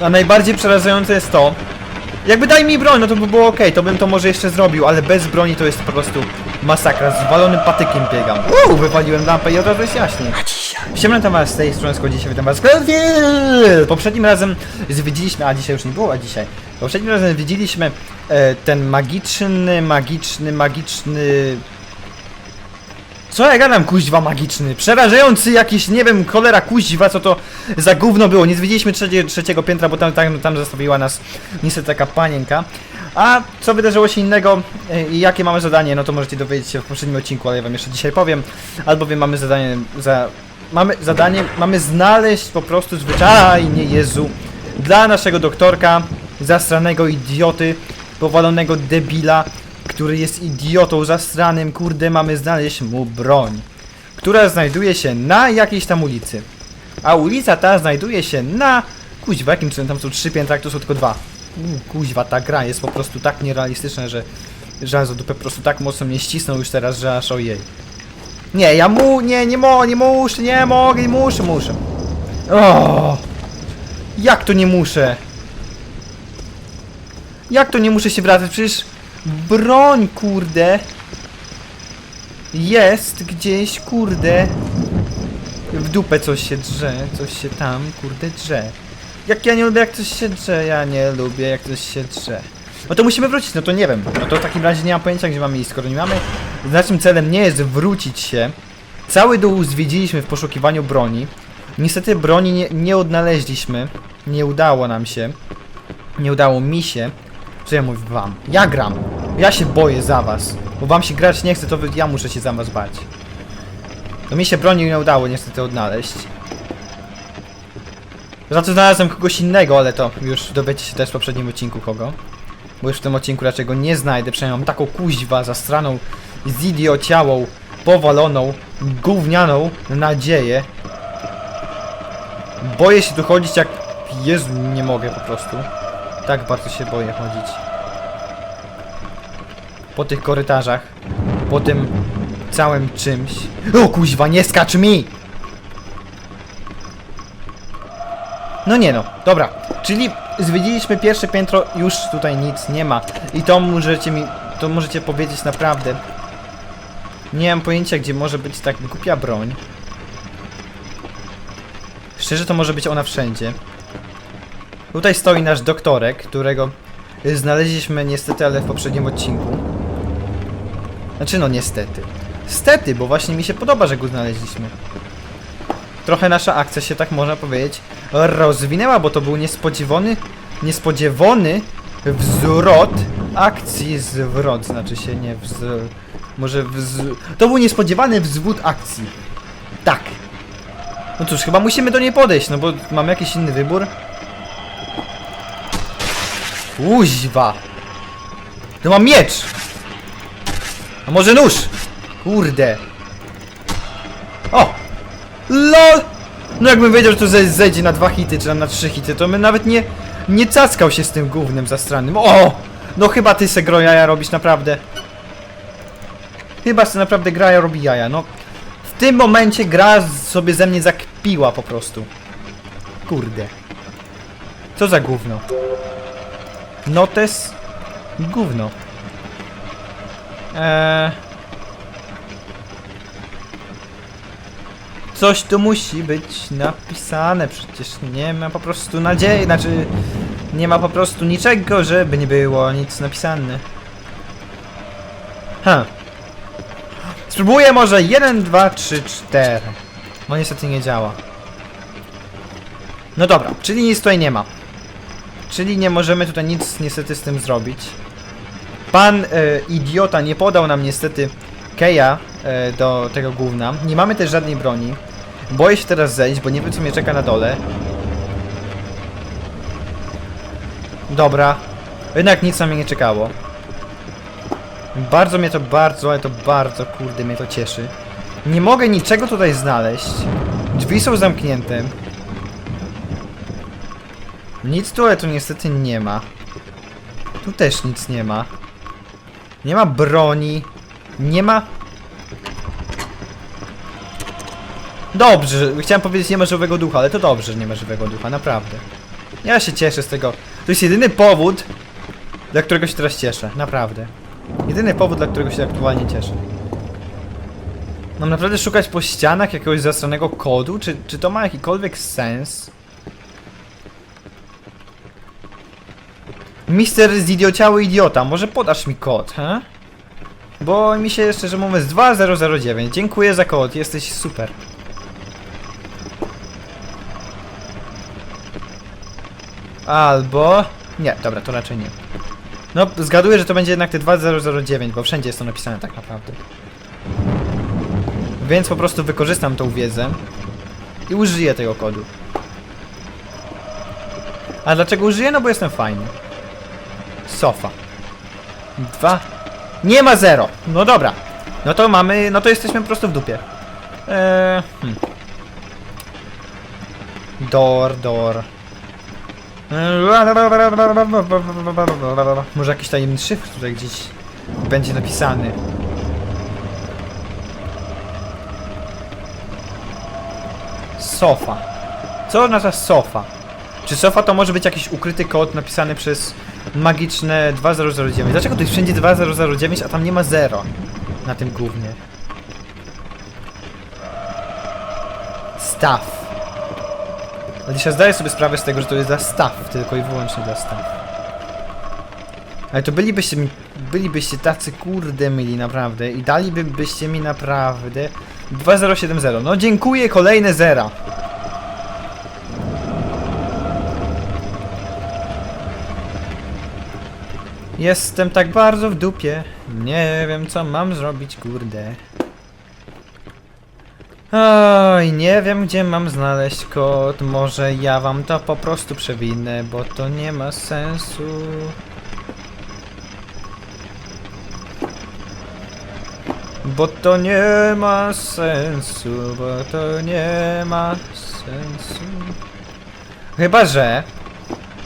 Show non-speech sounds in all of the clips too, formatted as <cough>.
A najbardziej przerażające jest to, jakby daj mi broń, no to by było ok, to bym to może jeszcze zrobił, ale bez broni to jest po prostu masakra, z walonym patykiem biegam. Uuu, wywaliłem lampę i od razu jest jaśniej. Siemno tam was z tej strony schodzi się witam was. Poprzednim razem zwiedziliśmy, a dzisiaj już nie było, a dzisiaj. Poprzednim razem widzieliśmy e, ten magiczny, magiczny, magiczny co ja gadam, kuźwa magiczny? Przerażający jakiś, nie wiem, cholera kuźwa, co to za gówno było. Nie zwiedziliśmy trzecie, trzeciego piętra, bo tam, tam, tam zostawiła nas niestety taka panienka. A co wydarzyło się innego e, i jakie mamy zadanie, no to możecie dowiedzieć się w poprzednim odcinku, ale ja wam jeszcze dzisiaj powiem. Albowiem mamy zadanie za... Mamy zadanie, mamy znaleźć po prostu zwyczajnie Jezu dla naszego doktorka, zastranego idioty, powalonego debila, który jest idiotą zastranym, kurde, mamy znaleźć mu broń, która znajduje się na jakiejś tam ulicy. A ulica ta znajduje się na... Kuźwa, jakim cudem tam są trzy piętra, tu są tylko dwa. Mm, Kuźwa, ta gra jest po prostu tak nierealistyczna, że... Że aż za dupę po prostu tak mocno mnie ścisnął już teraz, że aż ojej. Nie, ja mu... Nie, nie mo, nie muszę, nie mogę, nie muszę, muszę. O! Jak to nie muszę? Jak to nie muszę się wracać? Przecież broń, kurde, jest gdzieś, kurde, w dupę coś się drze, coś się tam, kurde, drze. Jak ja nie lubię, jak coś się drze, ja nie lubię, jak coś się drze. No to musimy wrócić, no to nie wiem. No to w takim razie nie mam pojęcia, gdzie mamy iść, skoro nie mamy. Naszym celem nie jest wrócić się. Cały dół zwiedziliśmy w poszukiwaniu broni. Niestety broni nie, nie odnaleźliśmy. Nie udało nam się. Nie udało mi się. Co ja mówię wam? Ja gram. Ja się boję za was. Bo wam się grać nie chce, to wy, ja muszę się za was bać. No mi się broni nie udało niestety odnaleźć. To znalazłem kogoś innego, ale to już dowiecie się też w poprzednim odcinku kogo. Bo już w tym odcinku raczej go nie znajdę, przynajmniej mam taką kuźwa zastraną, zidiociałą, powaloną, gównianą nadzieję. Boję się tu chodzić jak... Jezu, nie mogę po prostu. Tak bardzo się boję chodzić. Po tych korytarzach. Po tym całym czymś. O kuźwa, nie skacz mi! No nie no, dobra. Czyli zwiedziliśmy pierwsze piętro, już tutaj nic nie ma. I to możecie mi, to możecie powiedzieć naprawdę. Nie mam pojęcia, gdzie może być tak głupia broń. Szczerze, to może być ona wszędzie. Tutaj stoi nasz doktorek, którego znaleźliśmy niestety, ale w poprzednim odcinku. Znaczy no niestety. Stety, bo właśnie mi się podoba, że go znaleźliśmy. Trochę nasza akcja się, tak można powiedzieć, rozwinęła, bo to był niespodziewany, niespodziewany wzrot akcji, zwrot, znaczy się nie wz... Może wz... To był niespodziewany wzwód akcji. Tak. No cóż, chyba musimy do niej podejść, no bo mamy jakiś inny wybór. Kuźwa! To mam miecz! A może nóż? Kurde! O! LOL! No jakbym wiedział, że to ze- zejdzie na dwa hity, czy na trzy hity, to bym nawet nie... Nie cackał się z tym gównem zastranym. O! No chyba ty se gro jaja robisz naprawdę. Chyba se naprawdę gra robi jaja, no. W tym momencie gra sobie ze mnie zakpiła po prostu. Kurde. Co za gówno. Notes gówno. Eee... Coś tu musi być napisane, przecież nie ma po prostu nadziei, znaczy nie ma po prostu niczego, żeby nie było nic napisane. Ha. Spróbuję może 1, 2, 3, 4. No niestety nie działa. No dobra, czyli nic tutaj nie ma. Czyli nie możemy tutaj nic niestety z tym zrobić. Pan e, idiota nie podał nam niestety keja e, do tego gówna. Nie mamy też żadnej broni. Boję się teraz zejść, bo nie wiem co mnie czeka na dole. Dobra. Jednak nic na mnie nie czekało. Bardzo mnie to bardzo, ale to bardzo kurde mnie to cieszy. Nie mogę niczego tutaj znaleźć. Drzwi są zamknięte. Nic tu, ale tu niestety nie ma. Tu też nic nie ma. Nie ma broni. Nie ma... Dobrze, chciałem powiedzieć nie ma żywego ducha, ale to dobrze, że nie ma żywego ducha, naprawdę. Ja się cieszę z tego. To jest jedyny powód, dla którego się teraz cieszę. Naprawdę. Jedyny powód, dla którego się aktualnie cieszę. Mam naprawdę szukać po ścianach jakiegoś zastranego kodu? Czy, czy to ma jakikolwiek sens? Mister zidiociały idiota, może podasz mi kod, he? Bo mi się szczerze mówiąc 2009. Dziękuję za kod, jesteś super. Albo... Nie, dobra, to raczej nie. No, zgaduję, że to będzie jednak te 2009, bo wszędzie jest to napisane tak naprawdę. Więc po prostu wykorzystam tą wiedzę i użyję tego kodu. A dlaczego użyję? No bo jestem fajny. Sofa. Dwa. Nie ma zero. No dobra. No to mamy, no to jesteśmy po prostu w dupie. Eee, hmm. Door, door. Może jakiś tajemny szyfr tutaj gdzieś będzie napisany. Sofa. Co oznacza sofa? Czy sofa to może być jakiś ukryty kod napisany przez magiczne 2009? Dlaczego to jest wszędzie 2009, a tam nie ma 0 na tym głównie? Staff. Alicia zdaje sobie sprawę z tego, że to jest dla staff, tylko i wyłącznie dla staff. Ale to bylibyście bylibyście tacy kurde myli naprawdę i daliby byście mi naprawdę 2070. No dziękuję, kolejne zera. Jestem tak bardzo w dupie. Nie wiem co mam zrobić, kurde. Oj, nie wiem gdzie mam znaleźć kod. Może ja wam to po prostu przewinę, bo to nie ma sensu. Bo to nie ma sensu, bo to nie ma sensu. Chyba, że...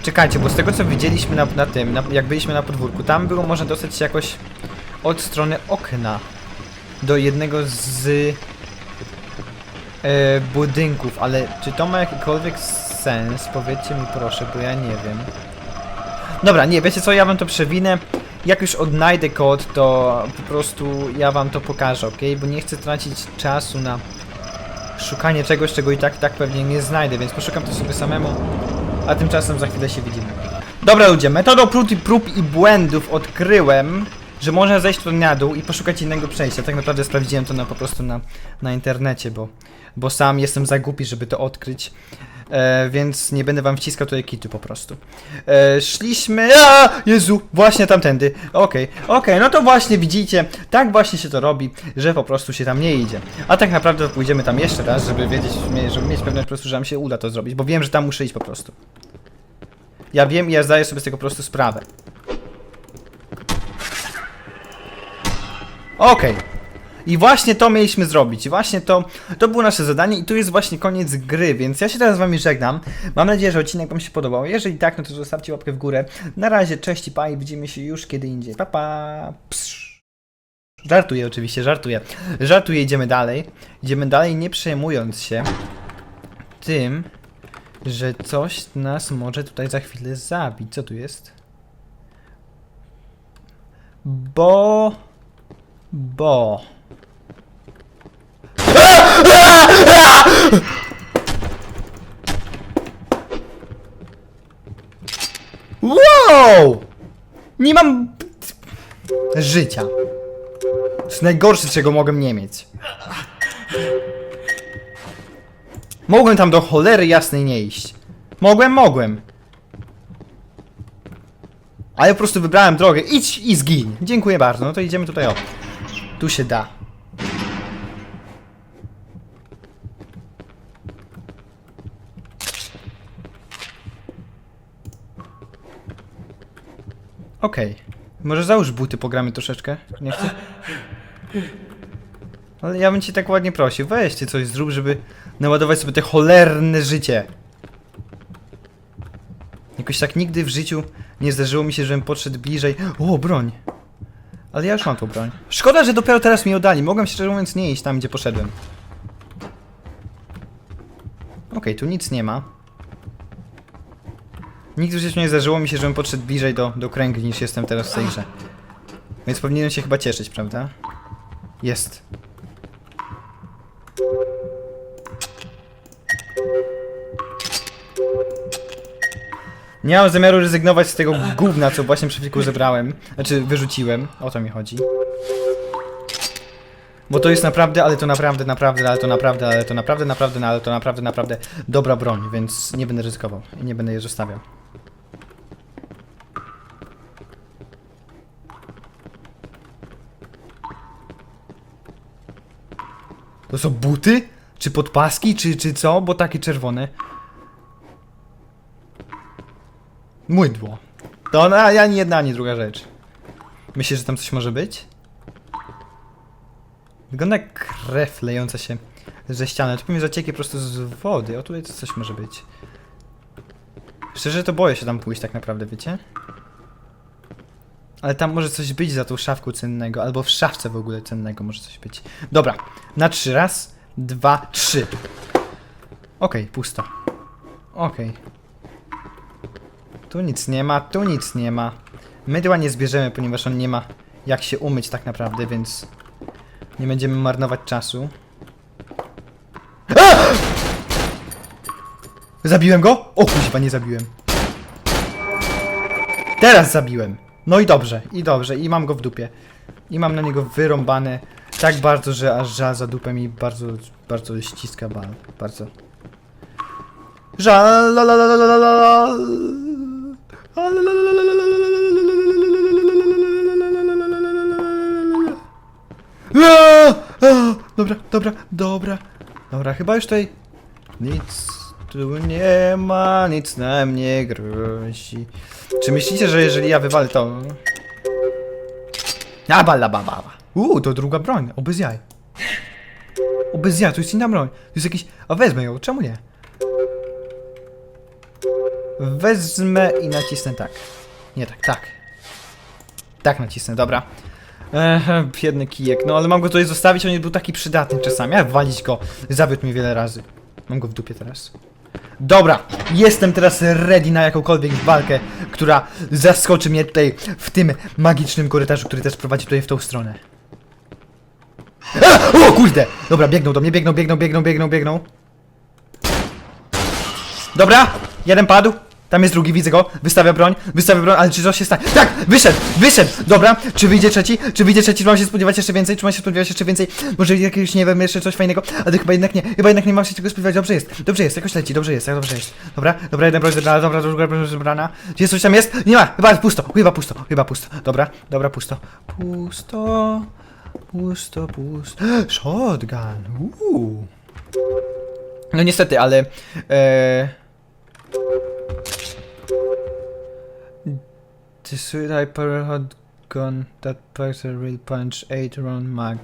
Czekajcie, bo z tego co widzieliśmy na, na tym, na, jak byliśmy na podwórku, tam było można dostać się jakoś od strony okna do jednego z e, budynków, ale czy to ma jakikolwiek sens? Powiedzcie mi proszę, bo ja nie wiem. Dobra, nie, wiecie co, ja wam to przewinę. Jak już odnajdę kod, to po prostu ja wam to pokażę, ok? Bo nie chcę tracić czasu na szukanie czegoś, czego i tak, tak pewnie nie znajdę, więc poszukam to sobie samemu. A tymczasem za chwilę się widzimy. Dobra ludzie, metodą prób i, prób i błędów odkryłem, że można zejść tu na dół i poszukać innego przejścia. Tak naprawdę sprawdziłem to na, po prostu na, na internecie, bo, bo sam jestem za głupi, żeby to odkryć. E, więc nie będę wam wciskał tutaj kitu po prostu. E, szliśmy... A! Jezu, właśnie tamtędy. Okej, okej, no to właśnie widzicie, tak właśnie się to robi, że po prostu się tam nie idzie. A tak naprawdę pójdziemy tam jeszcze raz, żeby wiedzieć, żeby mieć pewność po prostu, że nam się uda to zrobić, bo wiem, że tam muszę iść po prostu. Ja wiem i ja zdaję sobie z tego po prostu sprawę. Okej. I właśnie to mieliśmy zrobić. I właśnie to, to było nasze zadanie i tu jest właśnie koniec gry, więc ja się teraz z wami żegnam. Mam nadzieję, że odcinek wam się podobał. Jeżeli tak, no to zostawcie łapkę w górę. Na razie, cześć i pa i widzimy się już kiedy indziej. Pa pa. Psz. Żartuję oczywiście, żartuję. Żartuję, idziemy dalej. Idziemy dalej nie przejmując się tym, że coś nas może tutaj za chwilę zabić. Co tu jest? Bo... Bo... Wow! Nie mam... Życia. To jest najgorsze, czego mogę nie mieć. Mogłem tam do cholery jasnej nie iść. Mogłem, mogłem. Ale po prostu wybrałem drogę. Idź i zgin. Dziękuję bardzo. No to idziemy tutaj o. Tu się da. Okej. Może załóż buty, pogramy troszeczkę. Nie chcę? Ale ja bym cię tak ładnie prosił. Weź ty coś zrób, żeby naładować sobie te cholerne życie. Jakoś tak nigdy w życiu nie zdarzyło mi się, żebym podszedł bliżej. O, broń! Ale ja już mam tą broń. Szkoda, że dopiero teraz mi ją dali. Mogłem szczerze mówiąc nie iść tam, gdzie poszedłem. Okej, tu nic nie ma. Nigdy w życiu nie zdarzyło mi się, żebym podszedł bliżej do, do kręgli niż jestem teraz w tej grze. Więc powinienem się chyba cieszyć, prawda? Jest. Nie mam zamiaru rezygnować z tego gówna, co właśnie przed chwilką zebrałem. Znaczy, wyrzuciłem. O to mi chodzi. Bo to jest naprawdę, ale to naprawdę, naprawdę, ale to naprawdę, ale to naprawdę, naprawdę, ale to naprawdę, naprawdę dobra broń, więc nie będę ryzykował i nie będę jej zostawiał. To są buty? Czy podpaski? Czy, czy co? Bo takie czerwone. Mydło. To ona, ani jedna, ani druga rzecz. Myślisz, że tam coś może być? Wygląda jak krew lejąca się ze ściany. Tu pewnie zacieki po prostu z wody. O, tutaj to coś może być. Szczerze to boję się tam pójść tak naprawdę, wiecie? Ale tam może coś być za tą szafką cennego, albo w szafce w ogóle cennego może coś być. Dobra, na trzy. Raz, dwa, trzy. Okej, pusto. Okej. Tu nic nie ma, tu nic nie ma. Mydła nie zbierzemy, ponieważ on nie ma jak się umyć tak naprawdę, więc nie będziemy marnować czasu. Zabiłem go? O kuźwa, nie zabiłem. Teraz zabiłem. No i dobrze, i dobrze, i mam go w dupie. I mam na niego wyrąbane tak bardzo, że aż żal za dupę mi bardzo, bardzo ściska. Bardzo. Żal, la la la la la la la. Dobra, dobra, dobra. Dobra, chyba już tutaj nic tu nie ma, nic nam nie grozi. Czy myślicie, że jeżeli ja wywalę to... A, bala, baba, baba. Uuu, to druga broń, o bez jaj. O bez jaj, to jest inna broń. To jest jakiś... A wezmę ją, czemu nie? Wezmę i nacisnę tak. Nie tak, tak. Tak nacisnę, dobra. Ehe, biedny kijek. No ale mam go tutaj zostawić, on nie był taki przydatny czasami. Ja walić go. Zawiódł mnie wiele razy. Mam go w dupie teraz. Dobra, jestem teraz ready na jakąkolwiek walkę, która zaskoczy mnie tutaj w tym magicznym korytarzu, który też prowadzi tutaj w tą stronę. A! O kurde! Dobra, biegną do mnie, biegną, biegną, biegną, biegną, biegną. Dobra, jeden padł. Tam jest drugi, widzę go. Wystawia broń, wystawia broń, ale czy coś się stanie? Tak! Wyszedł! Wyszedł! Dobra, czy wyjdzie trzeci? Czy wyjdzie trzeci? Czy mam się spodziewać jeszcze więcej? Czy mam się spodziewać jeszcze więcej? Może jakiegoś, nie wiem, jeszcze coś fajnego? Ale chyba jednak nie, chyba jednak nie mam się tego spodziewać. Dobrze jest, dobrze jest, jakoś leci, dobrze jest, jak dobrze jest. Dobra, dobra, jedna broń zebrana, dobra, druga broń zebrana. Czy jest coś tam jest? Nie ma, chyba pusto, chyba pusto, chyba pusto. Dobra, dobra, pusto. Pusto, pusto, pusto. <gasps> Shotgun, uuu. No niestety, ale... E... The sweet hyper hot gun that packs a real punch 8 round mag.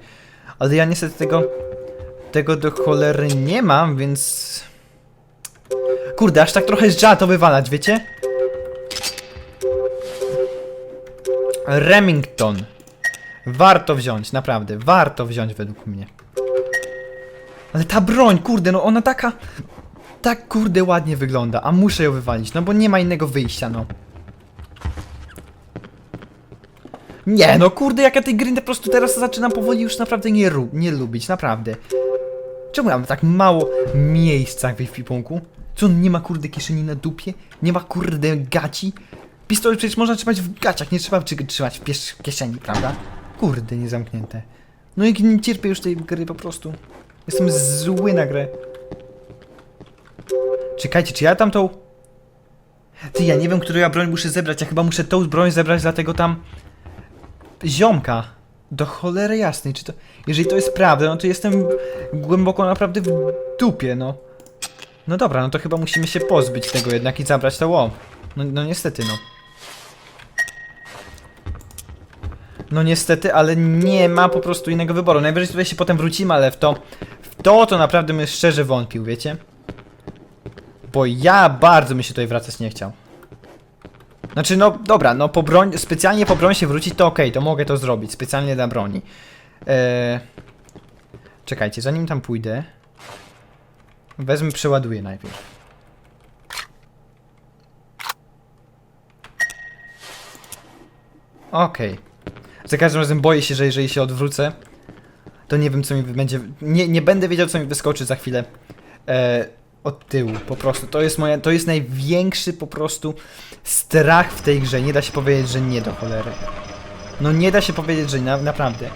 Ale ja niestety tego tego do cholery nie mam, więc kurde, aż tak trochę żal to wywalać, wiecie? Remington. Warto wziąć, naprawdę, warto wziąć według mnie. Ale ta broń, kurde, no ona taka tak kurde ładnie wygląda, a muszę ją wywalić, no bo nie ma innego wyjścia, no. Nie, no kurde, jak ja tej gry po prostu teraz zaczynam powoli już naprawdę nie, nie lubić, naprawdę. Czemu ja mam tak mało miejsca w ekwipunku? Co nie ma kurde kieszeni na dupie? Nie ma kurde gaci? Pistolet przecież można trzymać w gaciach, nie trzeba trzymać w kieszeni, prawda? Kurde, niezamknięte. No i nie cierpię już tej gry po prostu. Jestem zły na grę. Czekajcie, czy ja tam tą... Ty, ja nie wiem, którą ja broń muszę zebrać. Ja chyba muszę tą broń zebrać dla tego tam... Ziomka. Do cholery jasnej, czy to... Jeżeli to jest prawda, no to jestem głęboko naprawdę w dupie, no. No dobra, no to chyba musimy się pozbyć tego jednak i zabrać to ło. No, no niestety, no. No niestety, ale nie ma po prostu innego wyboru. Najwyżej tutaj się potem wrócimy, ale w to... W to to naprawdę bym szczerze wątpił, wiecie? Bo ja bardzo mi się tutaj wracać nie chciał. Znaczy, no dobra, no po broń, specjalnie po broń się wrócić, to okej, to mogę to zrobić, specjalnie dla broni. Eee, czekajcie, zanim tam pójdę, wezmę, przeładuję najpierw. Okej. Za każdym razem boję się, że jeżeli się odwrócę, to nie wiem co mi będzie... Nie, nie będę wiedział co mi wyskoczy za chwilę. Eee, od tyłu, po prostu. To jest moja. To jest największy po prostu strach w tej grze. Nie da się powiedzieć, że nie do cholery. No nie da się powiedzieć, że na, naprawdę.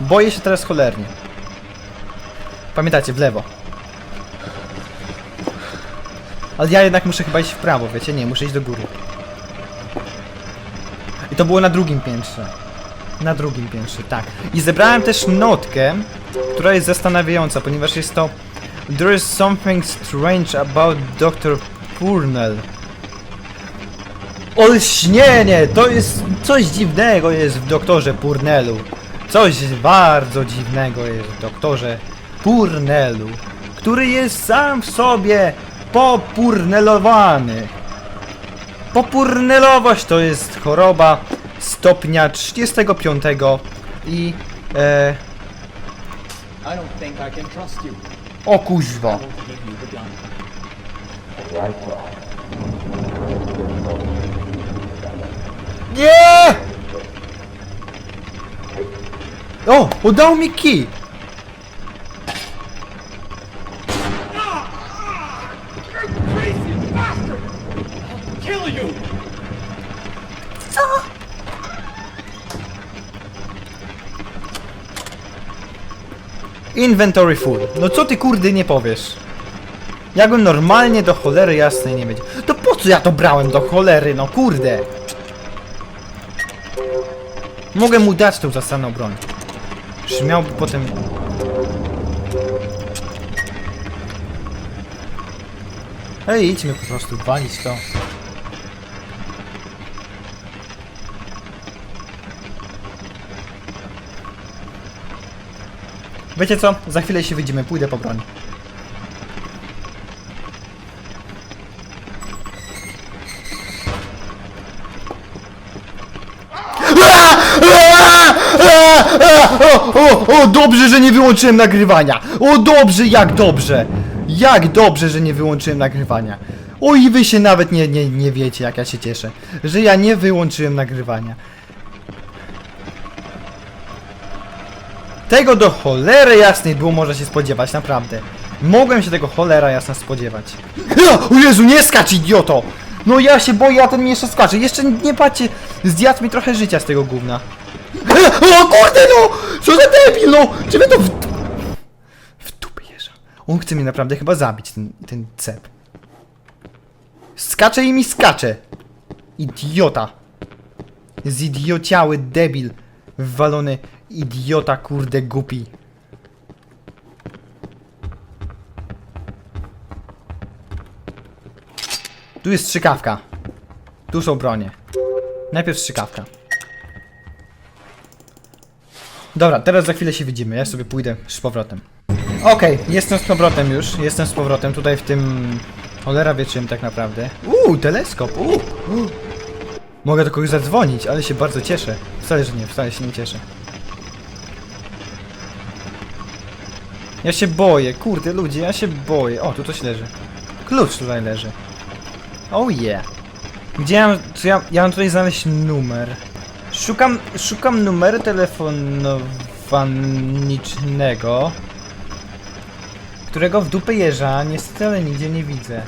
Boję się teraz cholernie. Pamiętacie, w lewo. Ale ja jednak muszę chyba iść w prawo, wiecie? Nie, muszę iść do góry. I to było na drugim piętrze. Na drugim piętrze, tak. I zebrałem też notkę, która jest zastanawiająca, ponieważ jest to There is something strange about Dr. Purnell. Olśnienie! To jest... Coś dziwnego jest w doktorze Purnellu. Coś bardzo dziwnego jest w doktorze Purnellu, który jest sam w sobie popurnelowany. Popurnelowość to jest choroba stopnia 35 i... E, I don't think I can trust you. O kuźwa. Nie! O! Udał mi kij! Inventory full. No co ty kurde nie powiesz? Jakbym normalnie do cholery jasnej nie wiedział. To po co ja to brałem do cholery, no kurde? Mogę mu dać tą zastaną broń. Czy miałby potem... Ej, idźmy po prostu walić to. Wiecie co? Za chwilę się widzimy, pójdę po broń. O, o, o, dobrze, że nie wyłączyłem nagrywania! O, dobrze, jak dobrze! Jak dobrze, że nie wyłączyłem nagrywania! O, i wy się nawet nie, nie, nie wiecie, jak ja się cieszę, że ja nie wyłączyłem nagrywania. Tego do cholery jasnej było można się spodziewać, naprawdę. Mogłem się tego cholera jasna spodziewać. O Jezu, nie skacz, idioto! No ja się boję, a ten mi jeszcze skacze. Jeszcze nie patrzcie, zjadł mi trochę życia z tego gówna. O kurde no! Co za debil no! Czy wy to w... W dupę jeża. On chce mnie naprawdę chyba zabić, ten, ten cep. Skacze i mi skacze. Idiota. Zidiociały debil. Wywalony idiota, kurde, głupi. Tu jest strzykawka. Tu są bronie. Najpierw strzykawka. Dobra, teraz za chwilę się widzimy. Ja sobie pójdę z powrotem. Okej, jestem z powrotem już. Jestem z powrotem tutaj w tym... Cholera wie czym tak naprawdę. Uuu, teleskop. Uuu, uuu. Mogę do kogoś zadzwonić, ale się bardzo cieszę. Wcale, że nie, wcale się nie cieszę. Ja się boję, kurde ludzie, ja się boję. O, tu coś leży. Klucz tutaj leży. Oh yeah. Gdzie ja mam, ja, ja mam tutaj znaleźć numer. Szukam, szukam numeru telefonicznego, którego w dupę jeża niestety nigdzie nie widzę.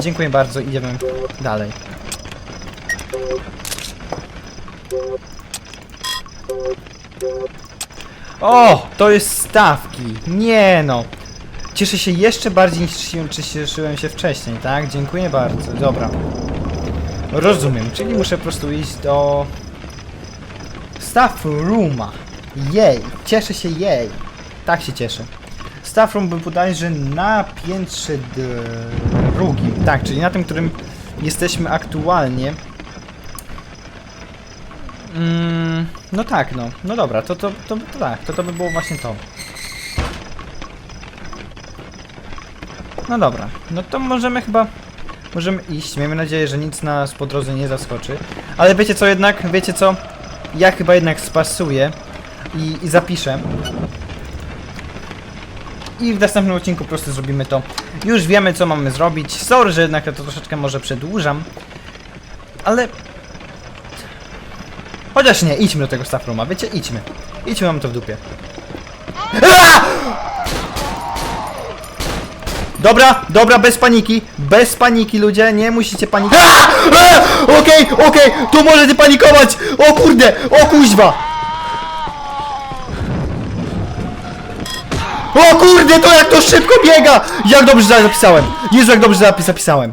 Dziękuję bardzo, idziemy dalej. O, to jest stawki. Nie no. Cieszę się jeszcze bardziej niż się, cieszyłem się wcześniej, tak? Dziękuję bardzo. Dobra. Rozumiem, czyli muszę po prostu iść do... Staff rooma. Jej, cieszę się jej. Tak się cieszę. Staff room był bodajże na piętrze drugim. Tak, czyli na tym, którym jesteśmy aktualnie. Mm, no tak, no. No dobra, to, to, to, to tak, to to by było właśnie to. No dobra, no to możemy chyba możemy iść. Miejmy nadzieję, że nic nas po drodze nie zaskoczy. Ale wiecie co jednak? Wiecie co? Ja chyba jednak spasuję i, i zapiszę. I w następnym odcinku po prostu zrobimy to. Już wiemy, co mamy zrobić. Sorry, że jednak to troszeczkę może przedłużam. Ale... Chociaż nie, idźmy do tego staff rooma, wiecie? Idźmy. Idźmy, mam to w dupie. Aaa! Dobra, dobra, bez paniki. Bez paniki, ludzie, nie musicie panikować. Okej, okej, tu możecie panikować! O kurde, o kuźwa! O kurde, to jak to szybko biega! Jak dobrze zapisałem! Jezu, jak dobrze zapis zapisałem!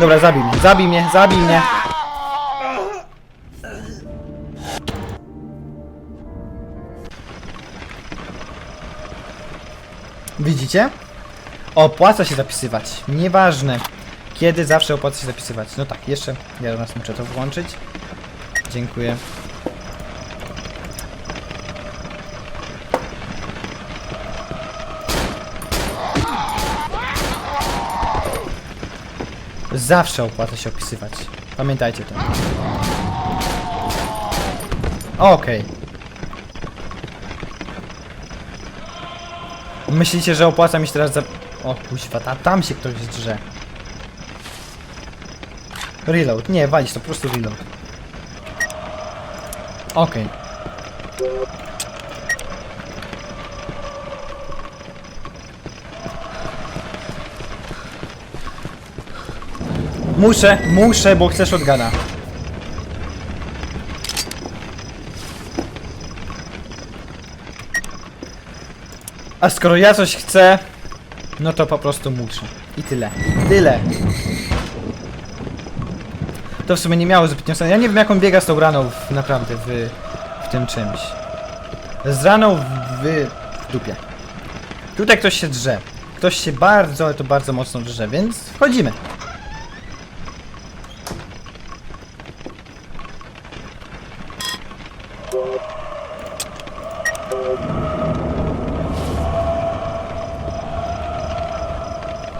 Dobra, zabij mnie, zabij mnie, zabij mnie. Widzicie? Opłaca się zapisywać. Nieważne. Kiedy zawsze opłaca się zapisywać. No tak, jeszcze ja raz muszę to włączyć. Dziękuję. Zawsze opłaca się opisywać. Pamiętajcie to. Okej. Myślicie, że opłaca mi się teraz za... O kuźwa, ta, tam się ktoś drze. Reload. Nie, walić to, po prostu reload. Okej. Muszę, muszę, bo chcesz odgana. A skoro ja coś chcę, no to po prostu muszę. I tyle. Tyle. To w sumie nie miało zbytnio sensu. Ja nie wiem jak on biega z tą raną w, naprawdę w, w tym czymś. Z raną w, w dupie. Tutaj ktoś się drze. Ktoś się bardzo, ale to bardzo mocno drze, więc wchodzimy.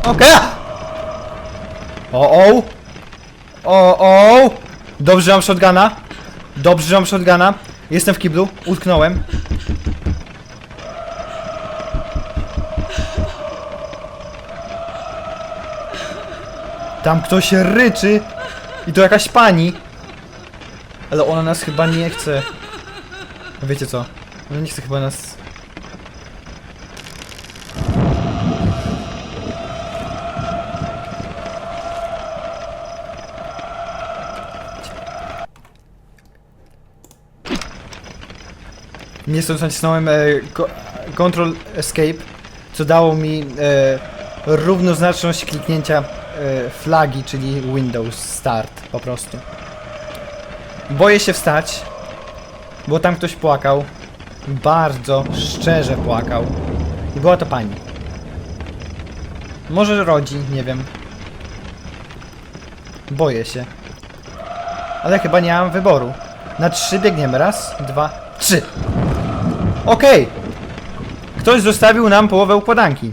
Okej! O o! O o! Dobrze że mam shotguna. Dobrze że mam shotguna. Jestem w kiblu. Utknąłem. Tam ktoś ryczy. I to jakaś pani. Ale ona nas chyba nie chce. Wiecie co? Ona nie chce chyba nas... Nie stąd nacisnąłem e, Control Escape, co dało mi e, równoznaczność kliknięcia e, flagi, czyli Windows Start po prostu. Boję się wstać, bo tam ktoś płakał. Bardzo szczerze płakał. I była to pani. Może rodzi, nie wiem. Boję się. Ale chyba nie mam wyboru. Na trzy biegniemy. Raz, dwa, trzy. Okej. Ktoś zostawił nam połowę układanki.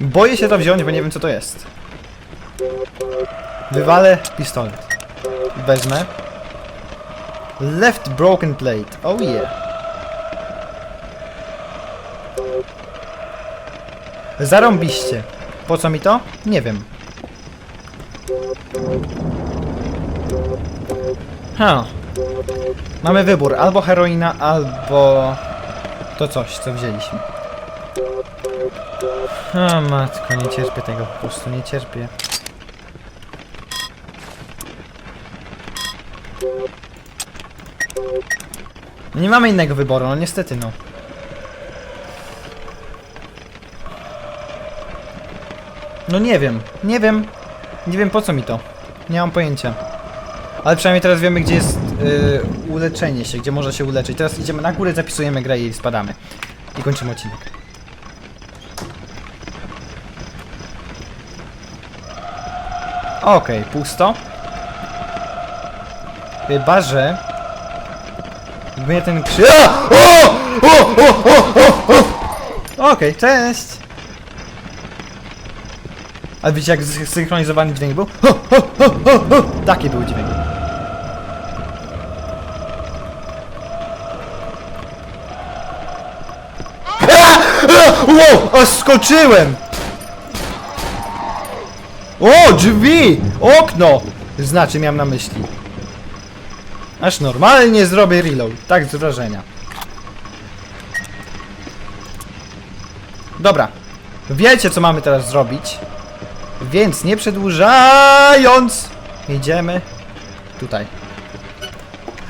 Boję się to wziąć, bo nie wiem co to jest. Wywalę pistolet. Wezmę. Left broken plate. Oh yeah. Zarąbiście. Po co mi to? Nie wiem. Ha. Mamy wybór, albo heroina, albo to coś, co wzięliśmy. A matko, nie cierpię tego po prostu, nie cierpię. Nie mamy innego wyboru, no niestety no. No nie wiem, nie wiem. Nie wiem po co mi to. Nie mam pojęcia. Ale przynajmniej teraz wiemy, gdzie jest yy, uleczenie się, gdzie można się uleczyć. Teraz idziemy na górę, zapisujemy grę i spadamy. I kończymy odcinek. Okej, pusto. Chyba, że... Mnie ten krzy... A! O! O! O! O! O! o! Okej, cześć! A wiecie jak zsynchronizowany dźwięk był? Ho, ho, ho, ho, ho. Taki był dźwięk. Wow, aż skoczyłem! O, drzwi! Okno! Znaczy, miałem na myśli. Aż normalnie zrobię reload. Tak z wrażenia. Dobra. Wiecie, co mamy teraz zrobić. Więc nie przedłużając, idziemy tutaj.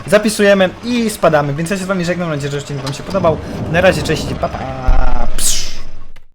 Zapisujemy i spadamy. Więc ja się z wami żegnam. Mam nadzieję, że odcinek wam się podobał. Na razie, cześć pa pa.